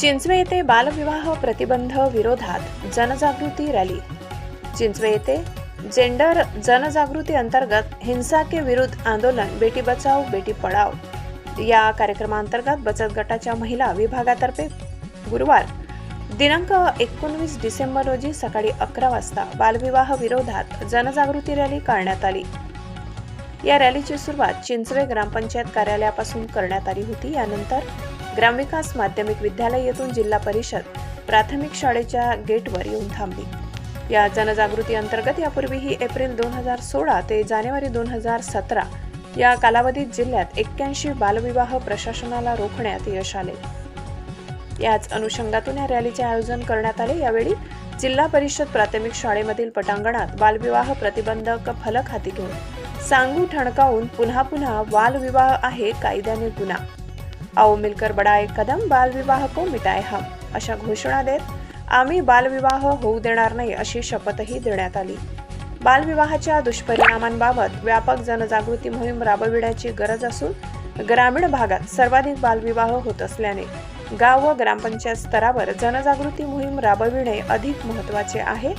चिंचवे येथे बालविवाह प्रतिबंध विरोधात जनजागृती रॅली. चिंचवे येथे जेंडर जनजागृती अंतर्गत हिंसा के विरुद्ध आंदोलन बेटी बचाव बेटी पढाव या कार्यक्रमांतर्गत बचत गटाच्या महिला विभागातर्फे गुरुवार दिनांक एकोणवीस डिसेंबर रोजी सकाळी अकरा वाजता बालविवाह विरोधात जनजागृती रॅली काढण्यात आली. या रॅलीची सुरुवात चिंचवे ग्रामपंचायत कार्यालयापासून करण्यात आली होती. यानंतर ग्रामविकास माध्यमिक विद्यालय येथून जिल्हा परिषद प्राथमिक शाळेच्या गेटवर येऊन थांबली. या जनजागृती अंतर्गत यापूर्वीही एप्रिल दोन हजार सोळा ते जानेवारी दोन हजार सतरा या कालावधीत जिल्ह्यात एक्क्याऐंशी बालविवाह प्रशासनाला रोखण्यात यश आले. याच अनुषंगातून या रॅलीचे आयोजन करण्यात आले. यावेळी जिल्हा परिषद प्राथमिक शाळेमधील पटांगणात बालविवाह प्रतिबंधक फलक हाती घेऊन सांगू ठणकावून पुन्हा पुन्हा बालविवाह आहे कायद्याने गुन्हा आओ मिलकर बडाए कदम बालविवाह को मिटाए हम। अशा घोषणा देत आम्ही बालविवाह होऊ देणार नाही अशी शपथही देण्यात आली. बालविवाहाच्या दुष्परिणामांबाबत व्यापक जनजागृती मोहीम राबविण्याची गरज असून ग्रामीण भागात सर्वाधिक बालविवाह होत असल्याने गाव व ग्रामपंचायत स्तरावर जनजागृती मोहीम राबविणे अधिक महत्त्वाचे आहे.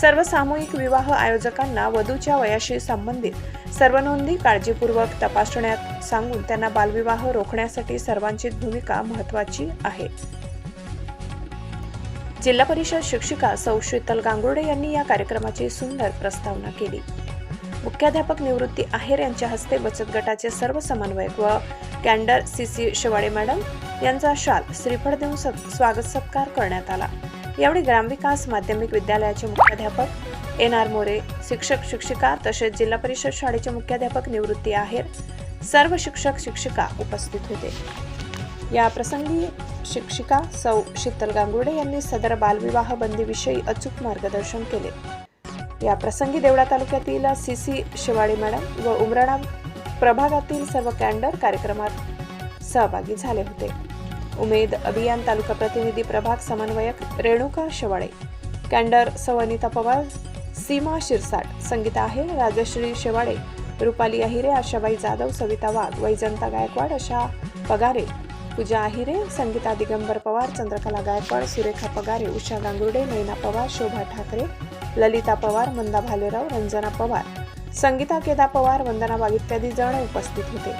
सर्व सामूहिक विवाह आयोजकांना वधूच्या वयाशी संबंधित सर्व नोंदी काळजीपूर्वक तपासण्यात सांगून त्यांना बालविवाह रोखण्यासाठी सर्वांची भूमिका महत्त्वाची आहे. जिल्हा परिषद शिक्षिका सौ शीतल गांगुर्डे यांनी या कार्यक्रमाची सुंदर प्रस्तावना केली. मुख्याध्यापक निवृत्ती आहेर यांच्या हस्ते बचत गटाचे सर्व समन्वयक व कॅन्डर सी सी शिवाडे मॅडम यांचा शाल श्रीफळ देऊन स्वागत सत्कार करण्यात आला. यावेळी ग्रामविकास माध्यमिक विद्यालयाचे मुख्याध्यापक एन आर मोरे शिक्षक शिक्षिका तसेच जिल्हा परिषद शाळेचे मुख्याध्यापक निवृत्ती आहेर सर्व शिक्षक शिक्षिका उपस्थित होते. या प्रसंगी शिक्षिका सौ शीतल गांगुर्डे यांनी सदर बालविवाह बंदीविषयी अचूक मार्गदर्शन केले. या प्रसंगी देवळा तालुक्यातील सी सी शिवाडे मॅडम व उमराणा प्रभागातील सर्व कॅन्डर कार्यक्रमात सहभागी झाले होते. उमेद अभियान तालुका प्रतिनिधी प्रभाग समन्वयक रेणुका शेवाळे. कॅन्डर सवनिता पवार सीमा शिरसाट संगीता आहे राजश्री शेवाळे रुपाली अहिरे आशाबाई जाधव सविता वाघ वैजंता गायकवाड अशा पगारे पूजा आहिरे संगीता दिगंबर पवार चंद्रकला गायकवाड सुरेखा पगारे उषा गांगुर्डे नैना पवार शोभा ठाकरे ललिता पवार मंदा भालेराव रंजना पवार संगीता केदा पवार वंदना वाघ इत्यादी जण उपस्थित होते.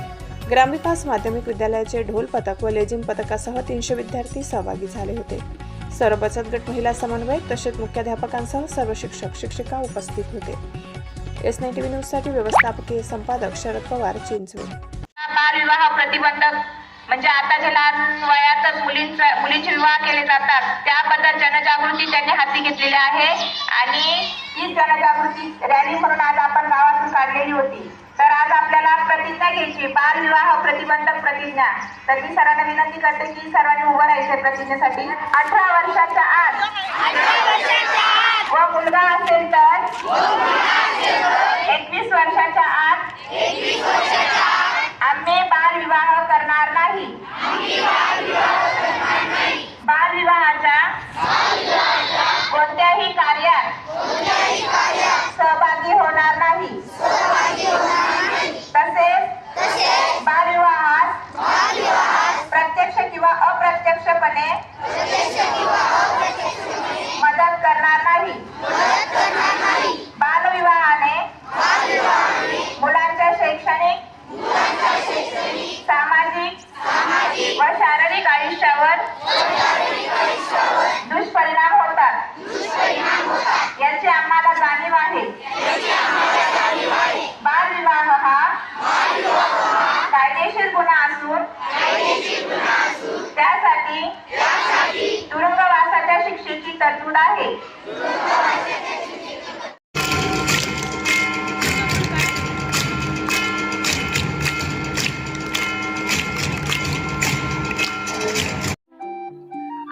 ग्रामविकास माध्यमिक विद्यालयाचे ढोल पथक व लेझिम पथकासह तीनशे विद्यार्थी सहभागी झाले होते. सर्व बचत गट महिला समन्वयक तसेच मुख्याध्यापकांसह सर्व शिक्षक शिक्षिका उपस्थित होते. एस नाईन टीव्ही न्यूजसाठी व्यवस्थापकीय संपादक शरद पवार चिंचवे बालविवाह प्रतिबंधक म्हणजे आताच्या लहान वयातच मुलींचा मुलींचे विवाह केले जातात त्याबद्दल जनजागृती त्यांनी हाती घेतलेली आहे. आणि ही जनजागृती रॅली म्हणून आज आपण गावातून काढलेली होती तर आज आपल्याला प्रतिज्ञा बाल विवाह प्रतिबंधक प्रतिज्ञा तर मी सर्वांना विनंती करते की सर्वांनी उभं राहायचे प्रतिज्ञेसाठी. अठरा वर्षाच्या आत व मुलगा असेल तर एकवीस वर्षाच्या आत आम्ही बालविवाह करणार नाही. बाल विवाहाच्या कोणत्याही कार्यात सहभागी होणार नाही. किंवा अप्रत्यक्षपणे मदत करणार नाही. तरतूद आहे.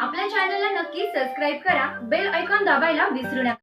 आपल्या चॅनलला नक्की सबस्क्राईब करा. बेल ऐकॉन दाबायला विसरू नका.